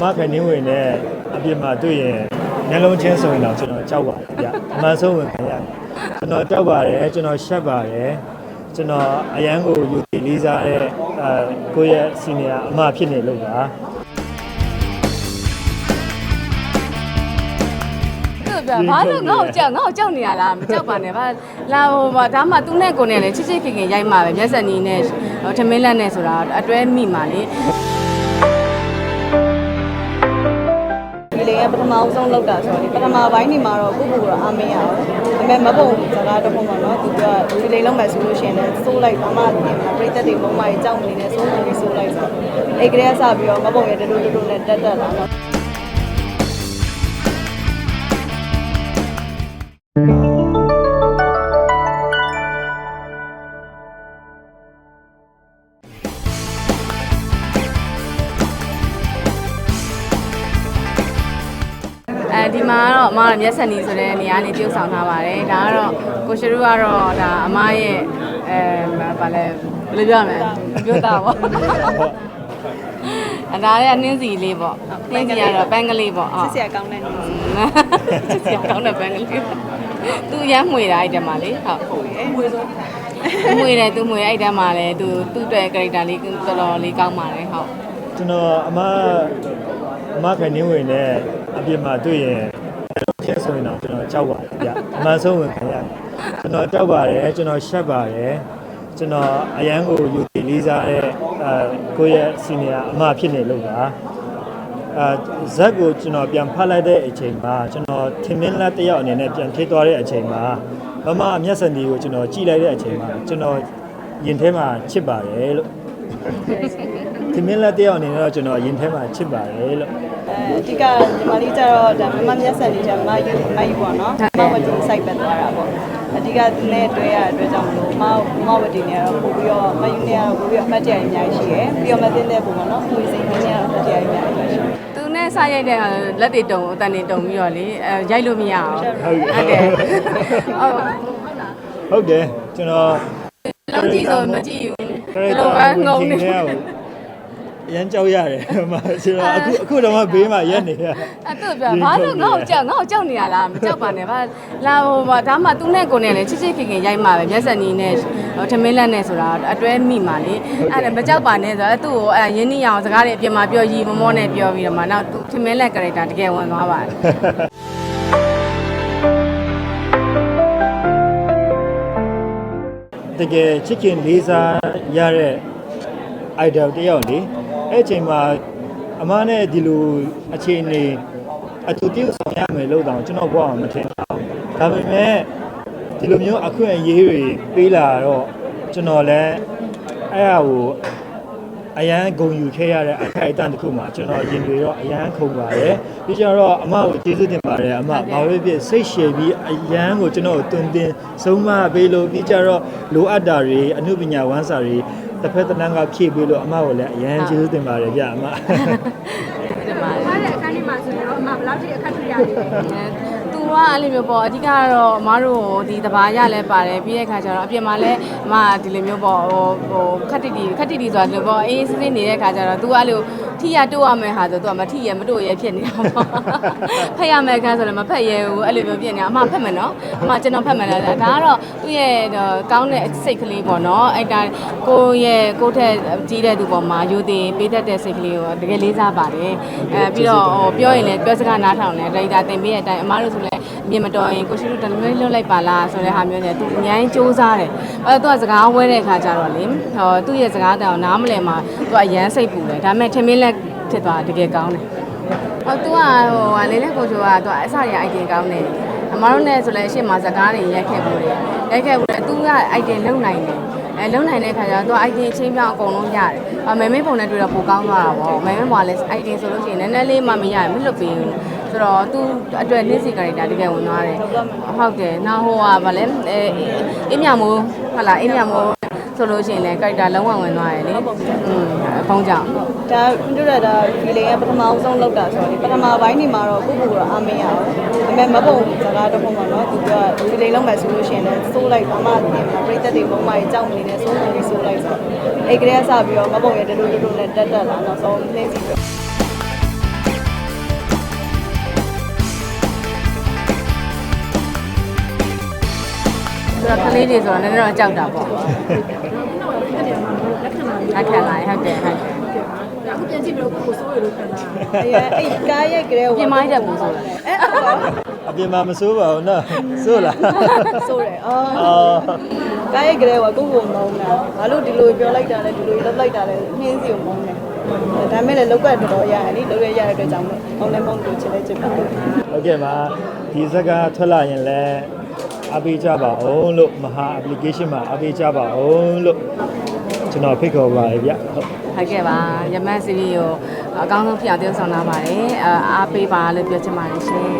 မခိုင်နှင်းဝင်နဲ့အပြင်မှာတွေ့ရင်မျက်လုံးချင်းဆိုရင်တော့ကျွန်တော်ကြောက်ပါတယ်ဗျအမှန်ဆုံးဝင်ခင်ရတယ်ကျွန်တော်ကြောက်ပါတယ်ကျွန်တော်ရှက်ပါတယ်ကျွန်တော်အရန်ကိုယူတည်လေးစားတဲ့အဲကိုယ့်ရဲ့စီနီယာအမဖြစ်နေလို့ပါသူကဘာလို့ငါ့ကိုကြောက်ငါ့ကိုကြောက်နေရလားမကြောက်ပါနဲ့ဗျလာဟိုမှာဒါမှသူနဲ့ကိုနဲ့လည်းချစ်ချစ်ခင်ခင်ရိုက်မှာပဲမျက်စက်နီးနဲ့ထမင်းလက်နဲ့ဆိုတာအတွဲမိမှာလေ ဒီလေးကပထမအောင်ဆုံးလောက်တာဆိုတော့ဒီပထမပိုင်းနေမှာတော့ကိုကိုကတော့အားမရအောင်ဒါပေမဲ့မပုံစကားတစ်ခုပေါ့နော်သူကဒီလေးလုံးမဲ့ဆိုလို့ရှိရင်လည်းစိုးလိုက်ဘာမှပြင်မှာပြိသက်တွေမုံမကြီးကြောက်နေနေစိုးနေစိုးလိုက်ဆိုအဲ့ကလေးကစပြီးတော့မပုံရတလူတူတူနဲ့တက်တက်လာတော့ အဲဒီမှာကတော့အမကမျက်စက်နီးဆိုတဲ့နေရာနေပြုတ်ဆောင်ထားပါတယ်ဒါကတော့ကိုရှရုကတော့ဒါအမရဲ့အဲဘာလဲဘယ်လိုပြောရမလဲပြောတာပေါ့အဒါရဲ့နှင်းစီလေးပေါ့နှင်းစီကတော့ပန်းကလေးပေါ့ဟုတ်ဆရာကောင်းတဲ့နေချစ်စရာကောင်းတဲ့ဘန်ကလေးသူရမ်းမှွေတာအဲ့တည်းမှာလေဟုတ်ဟုတ်ရဲ့ဝေဆိုမှွေတယ်သူမှွေအဲ့တည်းမှာလေသူသူ့အတွက် character လေးတော်တော်လေးကောင်းပါတယ်ဟုတ်ကျွန်တော်အမ အမခိုင်နှင်းဝင်နဲ့အပြင်မှာတွေ့ရင်ချင်းဆိုရင်တော့ကျွန်တော်ကြောက်ပါတယ်ဗျအမှန်ဆုံးဝင်ခင်ရတယ်ကျွန်တော်ကြောက်ပါတယ်ကျွန်တော်ရှက်ပါတယ်ကျွန်တော်အရန်ကိုယူတည်လေးစားတဲ့အဲကိုယ့်ရဲ့စီနီယာအမဖြစ်နေလို့ပါအဲဇက်ကိုကျွန်တော်ပြန်ဖတ်လိုက်တဲ့အချိန်မှာကျွန်တော်ထင်မင်းလက်တစ်ယောက်အနေနဲ့ပြန်ဖြစ်သွားတဲ့အချိန်မှာမမအမျက်စံဒီကိုကျွန်တော်ကြည့်လိုက်တဲ့အချိန်မှာကျွန်တော်ရင်ထဲမှာချစ်ပါတယ်လို့ ဒီမင်းလက်တယောက်အနေနဲ့တော့ကျွန်တော်ရင်ထဲမှာချစ်ပါတယ်လို့အဲအဓိကညီမလေးကျတော့ဒါမမမျက်စက်လေးချင်မယူမယူပေါ့နော်မဝတီစိုက်ပဲသွားတာပေါ့အဓိကသူနဲ့တွေ့ရတဲ့အတွက်ကြောင့်မလို့မမဝတီနေတော့ပို့ပြီးတော့မယူနေရတော့ပို့ပြီးတော့အမှတ်တရအများကြီးရှိရယ်ပြီးတော့မသိတဲ့ပုံပေါ့နော်ကိုယ်စိတ်နဲ့တော့အမှတ်တရအများကြီးရှိတယ်သူနဲ့စရိုက်တဲ့လက်တွေတုံအတန်တွေတုံပြီးတော့လေအဲရိုက်လို့မရအောင်ဟုတ်ဟုတ်တယ်ဟုတ်ဟုတ်တယ်ကျွန်တော်လုံးကြည့်ဆိုမကြည့်ဘူးခရက်လောတာကငုံဝင်နေခြင်းတဲ့ကို အရန်ကြောက်ရတယ်မကျွန်တော်အခုအခုတော့မှဘေးမှာရက်နေရအဲ့သူကဘာလို့ငါ့ကိုကြောက်ငါ့ကိုကြောက်နေရလားမကြောက်ပါနဲ့ဗျလာဟိုမှာဒါမှသူနဲ့ကိုနဲ့လည်းချစ်ချစ်ခင်ခင်ရိုက်မှာပဲမျက်စက်နီးနဲ့ထမင်းလက်နဲ့ဆိုတာအတွဲမိမှာလေအဲ့ဒါမကြောက်ပါနဲ့ဆိုတော့သူ့ကိုအဲရင်းနှီးအောင်စကားတွေအပြင်မှာပြောရီမမောနဲ့ပြောပြီးတော့မှနောက်သူထမင်းလက် character တကယ်ဝင်သွားပါတယ်တကယ်ချစ်ခင်လေးစားရတဲ့ idol တယောက်လေ အဲ့အချိန်မှာအမနဲ့ဒီလိုအခြေအနေအတူတူဆောင်ရမယ်လို့တောင်ကျွန်တော်ဘဝမှာမထင်ပါဘူးဒါပေမဲ့ဒီလိုမျိုးအခွင့်အရေးတွေပေးလာတော့ကျွန်တော်လည်းအဲ့အကိုအရန်ဂုံယူခဲ့ရတဲ့အခိုက်အတန့်တစ်ခုမှာကျွန်တော်ရင်တွေတော့အရန်ခုန်ပါတယ်ပြီးကြတော့အမကိုကျေးဇူးတင်ပါတယ်အမဘာပဲဖြစ်စိတ်ရှည်ပြီးအရန်ကိုကျွန်တော်ကိုတွင်တင်ဆုံးမပေးလို့ပြီးကြတော့လိုအပ်တာတွေအမှုပညာဝမ်းစာတွေ တစ်ဖက်တစ်လမ်းကဖြည့်ပေးလို့အမကိုလည်းအရန်ကျေးဇူးတင်ပါတယ်ဗျအမဒီမှာ။အားတဲ့အခန်းလေးမှာဆိုရင်တော့အမဘယ်လောက်ထိအခက်တွေ့ရလဲ သူကအဲ့လိုမျိုးပေါ့အဓိကကတော့အမားတို့ဒီတဘာရလဲပါတယ်ပြီးတဲ့ခါကျတော့အပြင်မှာလဲအမဒီလိုမျိုးပေါ့ဟိုဟိုခက်တီတီခက်တီတီဆိုတာဒီလိုပေါ့အေးစစ်စစ်နေတဲ့ခါကျတော့ तू အဲ့လိုထိရတိုးရမယ်ဟာဆို तू ကမထိရမတိုးရဖြစ်နေတာပေါ့ဖက်ရမယ်ခန်းဆိုလည်းမဖက်ရဘူးအဲ့လိုမျိုးဖြစ်နေတာအမဖက်မယ်နော်အမကျွန်တော်ဖက်မယ်လားဒါကတော့သူ့ရဲ့ကောင်းတဲ့စိတ်ကလေးပေါ့နော်အဲ့ဒါကိုရဲ့ကိုထက်ကြီးတဲ့သူပေါ်မှာယူတည်ပေးတတ်တဲ့စိတ်ကလေးကိုတကယ်လေးစားပါတယ်အဲပြီးတော့ဟိုပြောရင်လည်းပြောစကားနားထောင်တယ်ဒိတာတင်ပေးတဲ့အတိုင်းအမားတို့ဆိုလည်းအမြင်မတော်ရင်ကိုရှိတို့တလုံးလွတ်လိုက်ပါလားဆိုတဲ့ဟာမျိုးနဲ့သူအများကြီးစူးစားတယ်အဲသူကစကားဝဲတဲ့အခါကျတော့လေဟောသူ့ရဲ့စကားတောင်နားမလည်မှာသူကအရန်စိတ်ပူတယ်ဒါပေမဲ့ထမင်းလက်ဖြစ်သွားတကယ်ကောင်းတယ်ဟောသူကဟိုဟာလေးလေးကိုချိုကသူကအစရ idea ကောင်းတယ်အမားတို့နဲ့ဆိုလည်းအရှိမစကားတွေရိုက်ခဲ့ဘူးတယ်ရိုက်ခဲ့ဘူးတယ်သူက idea လုံနိုင်တယ်အဲလုံနိုင်တဲ့ခါကျတော့သူ idea ချင်းပြောင်းအကုန်လုံးရတယ်။အမေမေပုံနဲ့တွေ့တော့ပိုကောင်းသွားတာပေါ့။မေမေပုံကလည်း idea ဆိုလို့ရှိရင်နည်းနည်းလေးမှမရရင်မလွတ်ပေးဘူး။ ဆိုတော့သူအတွက်နေ့စီကာရီတာတကယ်ဝင်သွားတယ်။ဟုတ်တယ်။နောက်ဟိုကဗာလဲအဲအင်းမြမိုးဟုတ်လားအင်းမြမိုးဆိုလို့ရှိရင်လည်းကာရီတာလုံးဝဝင်သွားတယ်လေ။อืมဖုံးကြောင်ဒါကွန်ပျူတာဒါဒီလေးကပထမအောင်ဆုံးလောက်တာဆိုတော့ဒီပထမပိုင်းနေမှာတော့ကိုကိုကတော့အားမရအောင်ဒါပေမဲ့မပုံစကားတစ်ခုပေါ့နော်သူကဒီလေးလုံးမဲ့ဆိုလို့ရှိရင်လည်းစိုးလိုက်ဘာမှပြင်မှာပြိသက်တွေမုံမကြီးကြောက်နေနေစိုးနေစိုးလိုက်ဆိုအဲ့ကလေးကစပြီးတော့မပုံရတလူတူတူနဲ့တက်တက်လာတော့ဆုံးနေစီ ဆိုတော့ကလေးတွေဆိုတော့နည်းနည်းတော့ကြောက်တာပေါ့လက်ခံလာဟုတ်တယ်ဟုတ်တယ်အခုပြန်ကြည့်ပြီးတော့ကိုစိုးရလို့ခံတာအဲ့အဲ့ကားရဲ့ကလေးကပြင်မိုင်းတက်ဘူးဆိုတာအဲ့ဟုတ်ပါအပြင်မှာမစိုးပါဘူးနော်စိုးလားဆိုတယ်အော်အော်ကားရဲ့ကလေးကကိုကိုမုန်းတာဘာလို့ဒီလိုပြောလိုက်တာလဲဒီလိုလုပ်လိုက်တာလဲနှင်းစီကိုမုန်းတယ်ဒါမဲ့လည်းလောက်ကတော်တော်ရတယ်လေလုပ်ရရတဲ့အတွက်ကြောင့်မုန်းလည်းမုန်းလို့ချစ်လည်းချစ်ပါတယ်ဟုတ်ကဲ့ပါဒီဇက်ကထွက်လာရင်လည်း အပေးကြပါအောင်လို့မဟာ application မှာအပေးကြပါအောင်လို့ကျွန်တော်ဖိတ်ခေါ်ပါရဗျဟုတ်ဟုတ်ကဲ့ပါရမတ်စီရီကိုအကောင်းဆုံးဖြစ်အောင်တည်ဆောင်လာပါတယ်အာအားပေးပါလို့ပြောချင်ပါတယ်ရှင်